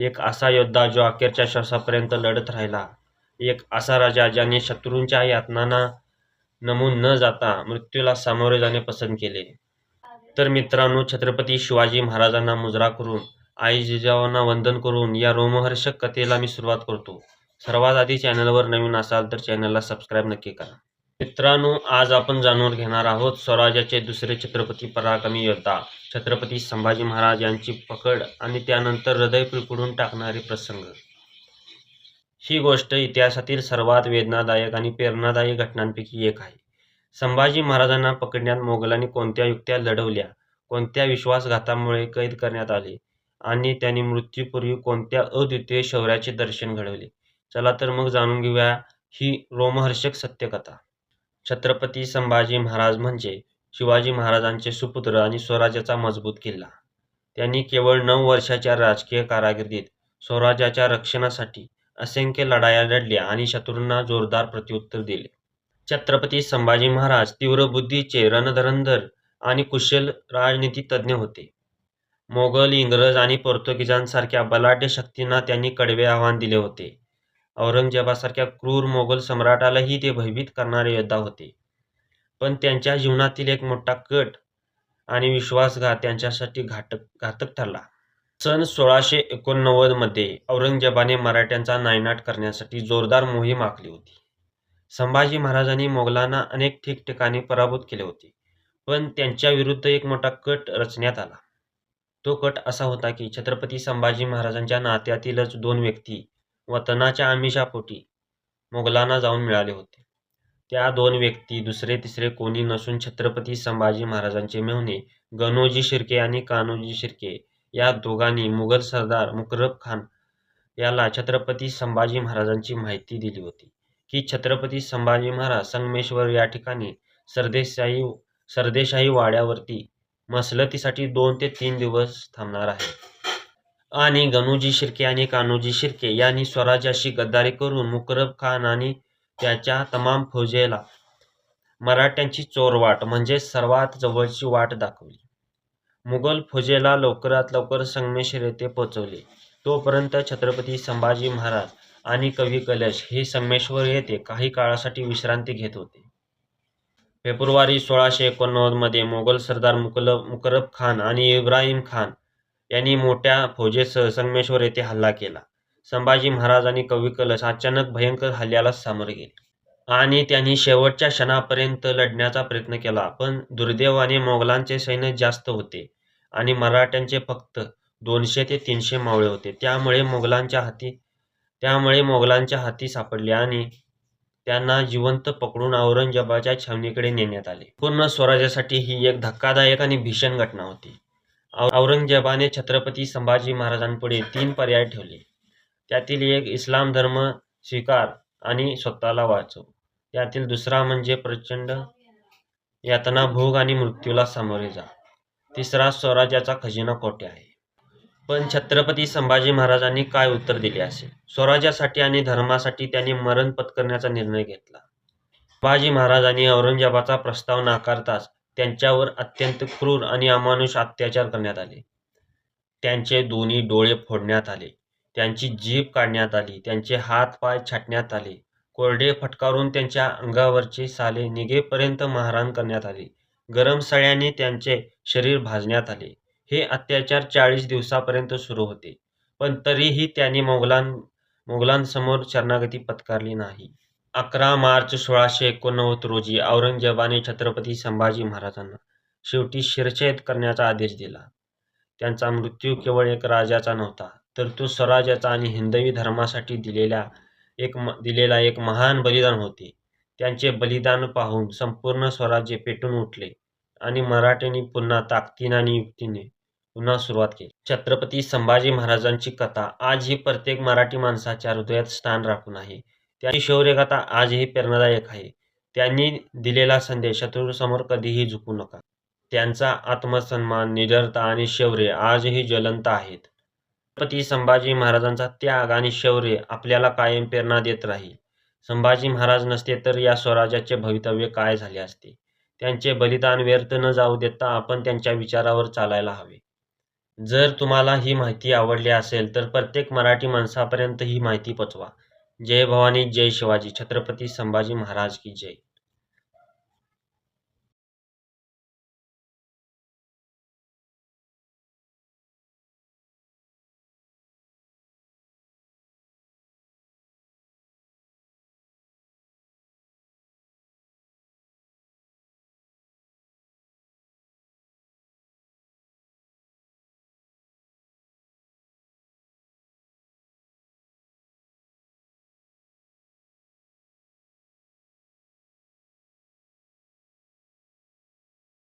एक असा योद्धा जो अखेरच्या श्वासापर्यंत लढत राहिला. एक असा राजा ज्याने शत्रूंच्या यातनांना नमून न जाता मृत्यूला सामोरे जाणे पसंत केले. तर मित्रांनो छत्रपती शिवाजी महाराजांना मुजरा करून आई जिजावांना वंदन करून या रोमहर्षक कथेला मी सुरुवात करतो. सर्वात आधी चॅनलवर नवीन असाल तर चॅनलला सबस्क्राईब नक्की करा. मित्रांनो आज आपण जाणून घेणार आहोत स्वराज्याचे दुसरे छत्रपती पराक्रमी योद्धा छत्रपती संभाजी महाराज यांची पकड आणि त्यानंतर हृदय पिळपुडून टाकणारे प्रसंग. ही गोष्ट इतिहासातील सर्वात वेदनादायक आणि प्रेरणादायी घटनांपैकी एक आहे. संभाजी महाराजांना पकडण्यात मोगलांनी कोणत्या युक्त्या लढवल्या कोणत्या विश्वासघातामुळे कैद करण्यात आले आणि त्यांनी मृत्यूपूर्वी कोणत्या अद्वितीय शौर्याचे दर्शन घडवले? चला तर मग जाणून घेऊया ही रोमहर्षक सत्यकथा. छत्रपती संभाजी महाराज म्हणजे शिवाजी महाराजांचे सुपुत्र आणि स्वराज्याचा मजबूत किल्ला. त्यांनी केवळ नऊ वर्षाच्या राजकीय कारागिरीत स्वराज्याच्या रक्षणासाठी असंख्य लढाया लढल्या आणि शत्रूंना जोरदार प्रत्युत्तर दिले. छत्रपती संभाजी महाराज तीव्र बुद्धीचे रणधरंधर आणि कुशल राजनीती तज्ज्ञ होते. मोगल इंग्रज आणि पोर्तुगीजांसारख्या बलाढ्य शक्तींना त्यांनी कडवे आव्हान दिले होते. औरंगजेबासारख्या क्रूर मोगल सम्राटालाही ते भयभीत करणारे योद्धा होते. पण त्यांच्या जीवनातील एक मोठा कट आणि विश्वासघात त्यांच्यासाठी घातक घातक ठरला. सन सोळाशे एकोणनव्वदमध्ये औरंगजेबाने मराठ्यांचा नायनाट करण्यासाठी जोरदार मोहीम आखली होती. संभाजी महाराजांनी मोगलांना अनेक ठिकठिकाणी पराभूत केले होते पण त्यांच्या विरुद्ध एक मोठा कट रचण्यात आला. तो कट असा होता की छत्रपती संभाजी महाराजांच्या नात्यातीलच दोन व्यक्ती वतनाच्या आमिषापोटी मोगलांना जाऊन मिळाले होते. त्या दोन व्यक्ती दुसरे तिसरे कोणी नसून छत्रपती संभाजी महाराजांचे मेहुणे गणोजी शिर्के आणि कान्होजी शिर्के या दोघांनी मुघल सरदार मुकरब खान याला छत्रपती संभाजी महाराजांची माहिती दिली होती. की छत्रपती संभाजी महाराज संगमेश्वर या ठिकाणी सरदेशाही सरदेशाही वाड्यावरती मसलतीसाठी दोन ते तीन दिवस थांबणार आहे आणि गणूजी शिर्के आणि कान्होजी शिर्के यांनी स्वराज्याशी गद्दारी करून मुकरब खान आणि त्याच्या तमाम फौजेला मराठ्यांची चोरवाट म्हणजे सर्वात जवळची वाट दाखवली. मुघल फौजेला लवकरात लवकर संगमेश्वर येथे पोहोचवले. तोपर्यंत छत्रपती संभाजी महाराज आणि कवी कलश हे संगमेश्वर येथे काही काळासाठी विश्रांती घेत होते. फेब्रुवारी सोळाशे एकोणनव्वदमध्ये मोगल सरदार मुकल मुकरब खान आणि इब्राहिम खान यांनी मोठ्या फौजेसह संगमेश्वर येथे हल्ला केला. संभाजी महाराज आणि कवी कलश अचानक भयंकर हल्ल्याला सामोरे गेले. आणि त्यांनी शेवटच्या क्षणापर्यंत लढण्याचा प्रयत्न केला पण दुर्दैवाने मोगलांचे सैन्य जास्त होते आणि मराठ्यांचे फक्त दोनशे ते तीनशे मावळे होते. त्यामुळे मोगलांच्या हाती त्यामुळे मोगलांच्या हाती सापडले आणि त्यांना जिवंत पकडून औरंगजेबाच्या छावणीकडे नेण्यात आले. पूर्ण स्वराज्यासाठी ही एक धक्कादायक आणि भीषण घटना होती. औरंगजेबाने छत्रपती संभाजी महाराजांपुढे तीन पर्याय ठेवले. त्यातील एक इस्लाम धर्म स्वीकार आणि स्वतःला वाचव. त्यातील दुसरा म्हणजे प्रचंड यातना भोग आणि मृत्यूला सामोरे जा. तिसरा स्वराज्याचा खजिना कोठे आहे? पण छत्रपती संभाजी महाराजांनी काय उत्तर दिले असेल स्वराज्यासाठी आणि धर्मासाठी त्यांनी मरण पत्करण्याचा निर्णय घेतला. संभाजी महाराजांनी औरंगजेबाचा प्रस्ताव नाकारताच त्यांच्यावर अत्यंत क्रूर आणि अमानुष अत्याचार करण्यात आले. त्यांचे दोन्ही डोळे फोडण्यात आले. त्यांची जीभ काढण्यात आली. त्यांचे हात पाय छाटण्यात आले. कोरडे फटकारून त्यांच्या अंगावरचे साले निघेपर्यंत मारहाण करण्यात आली. गरम सळ्याने त्यांचे शरीर भाजण्यात आले. हे अत्याचार चाळीस दिवसापर्यंत सुरू होते. पण तरीही त्यांनी मोगलां मोगलांसमोर शरणागती पत्कारली नाही. अकरा मार्च सोळाशे एकोणनव्वद रोजी औरंगजेबाने छत्रपती संभाजी महाराजांना शेवटी शिरछेद करण्याचा आदेश दिला. त्यांचा मृत्यू केवळ एक राजाचा नव्हता तर तो स्वराज्याचा आणि हिंदवी धर्मासाठी दिलेल्या एक दिलेला एक महान बलिदान होते. त्यांचे बलिदान पाहून संपूर्ण स्वराज्य पेटून उठले आणि मराठ्यांनी पुन्हा ताकदीने आणि युक्तीने पुन्हा सुरुवात केली. छत्रपती संभाजी महाराजांची कथा आज ही प्रत्येक मराठी माणसाच्या हृदयात स्थान राखून आहे. त्यांची शौर्यकथा आजही प्रेरणादायक आहे. त्यांनी दिलेला संदेश शत्रूसमोर कधीही झुकू नका. त्यांचा आत्मसन्मान निडरता आणि शौर्य आजही ज्वलंत आहेत. छत्रपती संभाजी महाराजांचा त्याग आणि शौर्य आपल्याला कायम प्रेरणा देत राहील. संभाजी महाराज नसते तर या स्वराज्याचे भवितव्य काय झाले असते? त्यांचे बलिदान व्यर्थ न जाऊ देता आपण त्यांच्या विचारावर चालायला हवे. जर तुम्हाला ही माहिती आवडली असेल तर प्रत्येक मराठी माणसापर्यंत ही माहिती पचवा. जय भवानी जय शिवाजी छत्रपती संभाजी महाराज की जय।